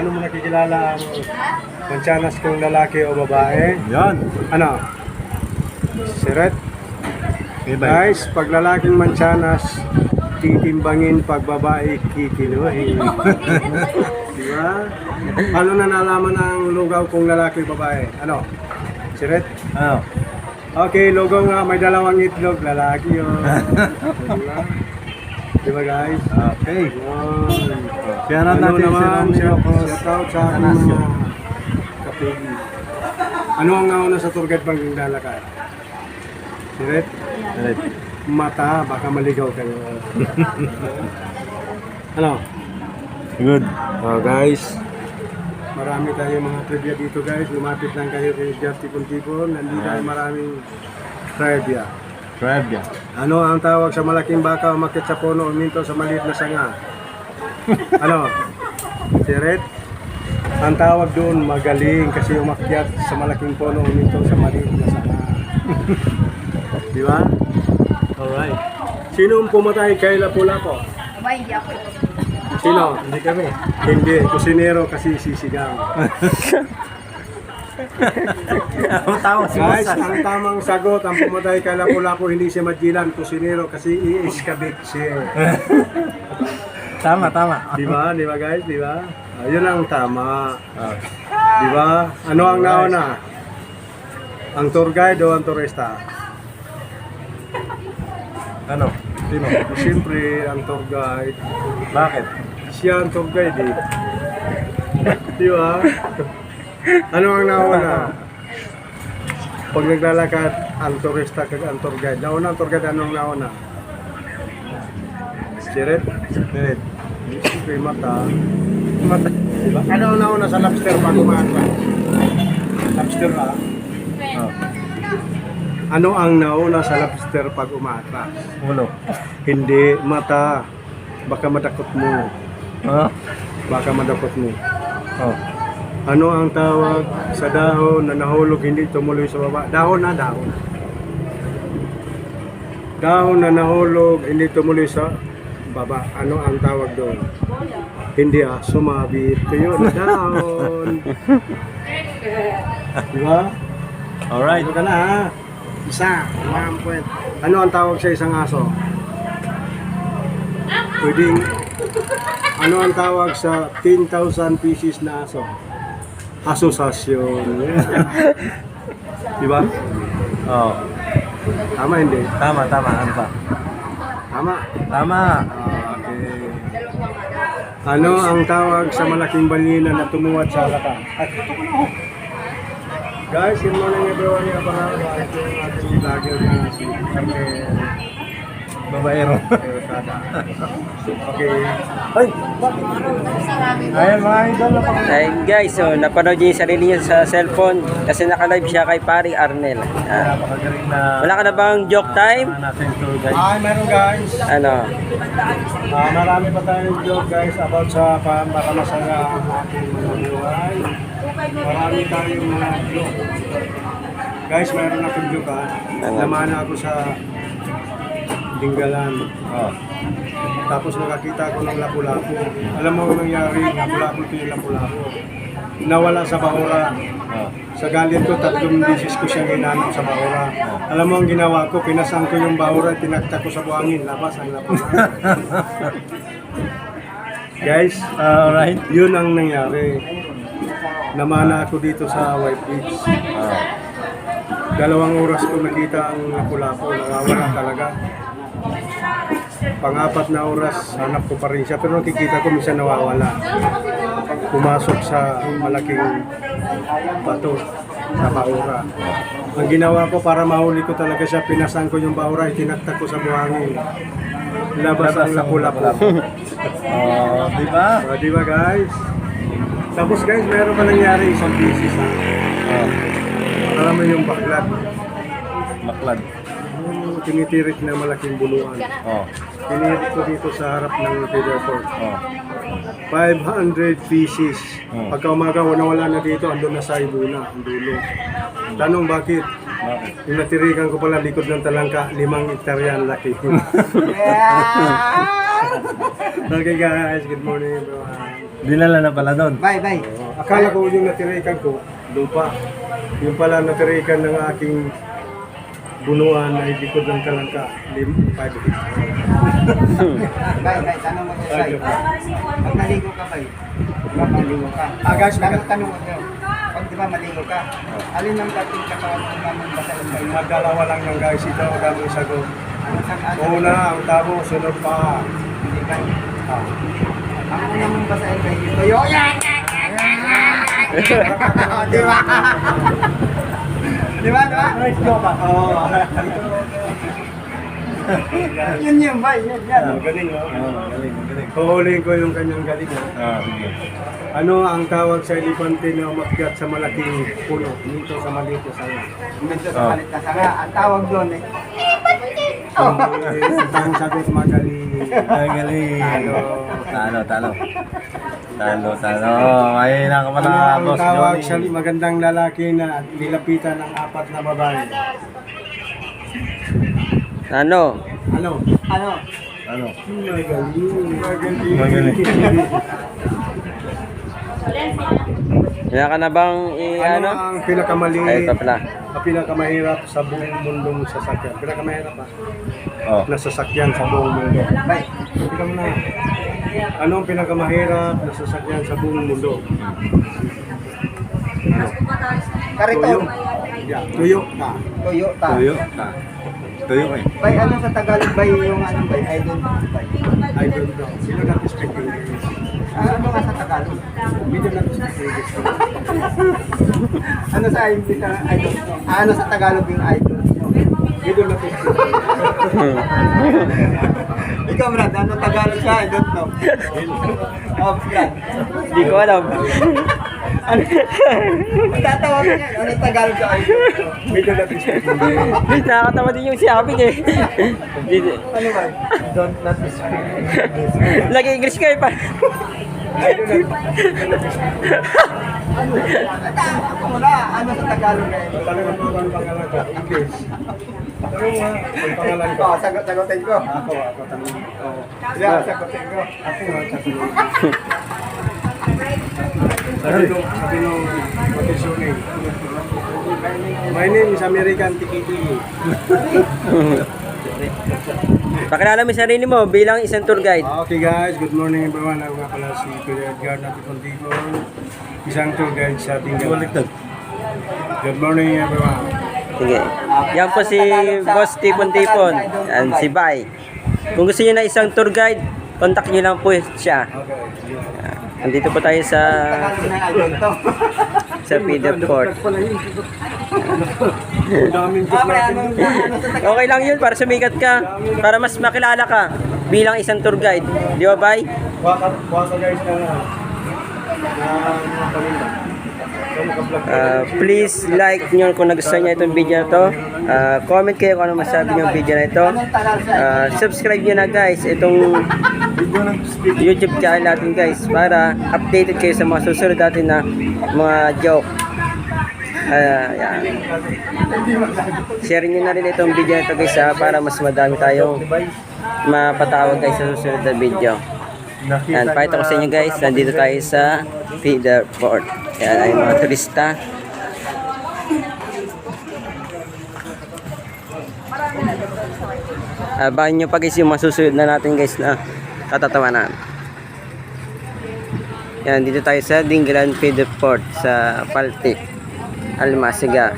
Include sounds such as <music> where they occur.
paano mo nakikilala ang manchanas kung lalaki o babae? Yan. Ano? Siret? Guys, pag lalaking manchanas, titimbangin pag babae kikiluhin. <laughs> Di ba? Paano na nalaman ang lugaw kung lalaki o babae? Ano? Siret? Ano? Okay, lugaw nga, may dalawang itlog, lalaki yun. Di <laughs> ba? Di ba guys? Okay. Yun. Ano natin si shout Romeo shout out sa ating mga kapigi. Ano ang nauna sa tour guide pag lalakad? Siret? Right. Mata, baka maligaw kayo. ano? Good. Oh, guys, marami tayo mga trivia dito guys. Lumapit lang kayo kay Jeff Tipon-Tipon. Nandito tayo maraming trivia. Trivia. Ano ang tawag sa malaking baka umakit sa puno uminto sa maliit na sanga? <laughs> Ano? Siret? Ang tawag doon magaling kasi umakyat sa malaking puno uminto sa maliit na sanga. <laughs> Di ba? Alright. Sino ang pumatay kay Lapu-Lapu? Aba, hindi ako. Sino? Hindi kami. Hindi. Kusinero kasi sisigang. <laughs> Ang tawag si Guys, Masa. ang tamang sagot, ang pumatay kay Lapu-Lapu hindi si Magellan, kusinero kasi i-iskabit siya. Tama, tama. Di ba? Di ba guys? Di ba? Ayun ang tama. Ah. Di ba? Ano ang nauna? Ang tour guide o ang turista? Ano? Sino? Siyempre, ang tour guide. Bakit? Siya ang tour guide eh. Di ba? Ano ang nauna? Pag naglalakad, ang turista kag ang tour guide. Nauna ang tour guide, anong nauna? Siret? Spirit. Siyempre, mata. Mata. Diba? Ano ang nauna sa lobster pag umaatras? Lobster ba? Oh. Ano ang nauna sa lobster pag umaatras? Ulo. Hindi, mata. Baka madakot mo. Ha? Baka madakot mo. Oh. Ano ang tawag sa dahon na nahulog hindi tumuloy sa baba? Dahon na dahon. Dahon na nahulog hindi tumuloy sa baba. Ano ang tawag doon? Hindi ah, sumabit. Yun, dahon. <laughs> Di ba? Alright. Ito ka na ha. Isa, one point. Ano ang tawag sa isang aso? Pwedeng, ano ang tawag sa 10,000 pieces na aso? Asosasyon. <laughs> Di ba? Oh. Tama hindi? Tama, tama. Ano pa? Tama. Tama. Okay. Ano ang tawag sa malaking balina na tumuwad sa alata? At ito ko na ako. Guys, good morning everyone. Abangan yung ating vlogger na si Kake Babaero. Okay. Ay! Ayan mga idol na pang... Ay guys, so napanood niya yung sarili niya sa cellphone kasi naka-live siya kay Pari Arnel. Ah, wala ka na bang joke time? Hi, meron guys. Ano? Ah, marami pa tayong joke guys about sa pamakamasaya ang ating mga buhay. Marami tayong mga joke. Guys, mayroon akong joke ha. Namana ako sa Dinggalan. Oh. Tapos nakakita ako ng lapu-lapu. Alam mo ang nangyari, lapu-lapu ito yung lapu-lapu. Nawala sa bahura. Oh. Sa galit ko, tatlong bisis ko siyang hinanap sa bahura. Alam mo ang ginawa ko, pinasan ko yung bahura, tinaktak ko sa buhangin, labas ang lapu-lapu. <laughs> Guys, Alright. yun ang nangyari. Namana ako dito sa White Beach. Oh. Dalawang oras ko nakita ang lapu-lapu, nawawala talaga. Pang-apat na oras, hanap ko pa rin siya. Pero nakikita ko minsan nawawala. Pumasok sa malaking bato sa baura. Ang ginawa ko para mahuli ko talaga siya, pinasan ko yung baura, itinaktak ko sa buhangin. Labas ang lapu-lapu. <laughs> Oh, di ba? So, di ba guys? Tapos guys, meron pa nangyari isang business ha. Oh. Alam mo yung baklat. Maklad. Tinitirik na malaking buluan. Oh. Tinirik ko dito sa harap ng feeder port. Oh. 500 pieces. Hmm. Pagka umaga, wala na dito, andun na sa ibuna, ang dulo. Tanong bakit? Bakit? Yung natirikan ko pala likod ng talangka, limang hektarya ang laki. <laughs> <laughs> okay guys, good morning everyone. Dinala na pala doon. Bye, bye. Oh, akala ko yung natirikan ko, lupa. Yung pala natirikan ng aking bunuan ay likod ng kalangka. Lim, five feet. Bye, bye. Tanong mo siya, bye. Pag naligo ka, bye. Di ba maligo ka? Ah, guys, tanong, tanong mo. Pag di ba maligo ka, alin ang dating katawan mo namin basahin ba yun? Magdalawa lang ng guys ito, dami sagot. Ano sa ano? Una, ang tabo, sunod pa. Hindi ba? Ah. Ang una mong basahin ba yun? Tuyo! Di ba? Di ba? Di ba? Oo. Yun yun, bye. Yan, yan. Ah, galing, no? Oo, galing, galing. Huhulihin ko yung kanyang galing. no? Ah, sige. Ano ang tawag sa elepante na umakyat sa malaking puno? Dito sa maliit na sanga. Medyo sa Oh. palit na sanga. Ang tawag doon eh. Ang sagot magaling. Ay, galing. Talo. Talo, talo. Talo, talo. Ay, na ka pala, Ano ang boss tawag sa magandang lalaki na nilapitan ng apat na babae? Ano? Ano? Ano? Ano? Magaling. Magaling. Magaling. Wala ka na bang i Ano ano? ang pinakamaliit? Ay, ito pala. Ang pinakamahirap sa buong mundong sasakyan. Pinakamahirap pa. Oh. Na sasakyan sa buong mundo. Bye. Ikaw na. Ano ang pinakamahirap na sasakyan sa buong mundo? Karito. Tuyo. Yeah. Tuyo. Ah. Tuyo. Ta. Tuyo. Ah. Tuyo eh. Bay, ano sa Tagalog bay yung ano bay? I don't know bay. I don't know. Sino English? Ah, <laughs> ano sa Tagalog? Speak English. Ano sa English na I don't know? Ah, ano sa Tagalog yung I don't know? We do not speak English. <laughs> Ikaw Brad, ano Tagalog siya? I don't know. Oh, Brad. Hindi ko alam. <laughs> Ano? Tatawag niya. Ano Tagalog siya? I don't know. We do not speak English. Nakakatawa din yung sabi eh. Ano ba? Don't not speak. Lagi English ka eh pa. I do not Ako muna, ano sa Tagalog ngayon? Talagang mo ang pangalan ko. English. Tanong ang pangalan ko. Oh, sagot sagutin ko. Ako, ako tanong. Oo. Yeah, sagutin ko. Ako nga, sasabihin. Sabi nung, sabi nung mag-isuning. My name is American Tikiti. <laughs> Pakilala mo yung sarili mo bilang isang tour guide. Okay guys, good morning everyone. Ako nga pala si Kuya Edgar Naticontigon, isang tour guide sa Tinggal. Baliktad. Good morning everyone. Sige. Yan po si Boss Tipon Tipon. And si Bay. Kung gusto niyo na isang tour guide, contact niyo lang po siya. Okay. Andito po tayo sa sa feeder court. Okay lang yun para sumikat ka. Para mas makilala ka bilang isang tour guide. Di ba, Bay? Waka, waka guys na Uh, please like nyo kung nagustuhan nyo itong video na to. Uh, comment kayo kung ano masabi nyo video na ito. Uh, subscribe nyo na guys itong YouTube channel natin guys para updated kayo sa mga susunod natin na mga joke. Uh, yan. Share nyo na rin itong video na ito guys ha, para mas madami tayong mapatawag guys sa susunod na video. Yan, pakita ko sa inyo guys, nandito tayo sa feeder port. Yan ay mga turista. Abangan nyo pa guys yung masusunod na natin guys na katatawanan. Yan, dito tayo sa Dinggalan Feeder Port sa Paltik, Almasiga.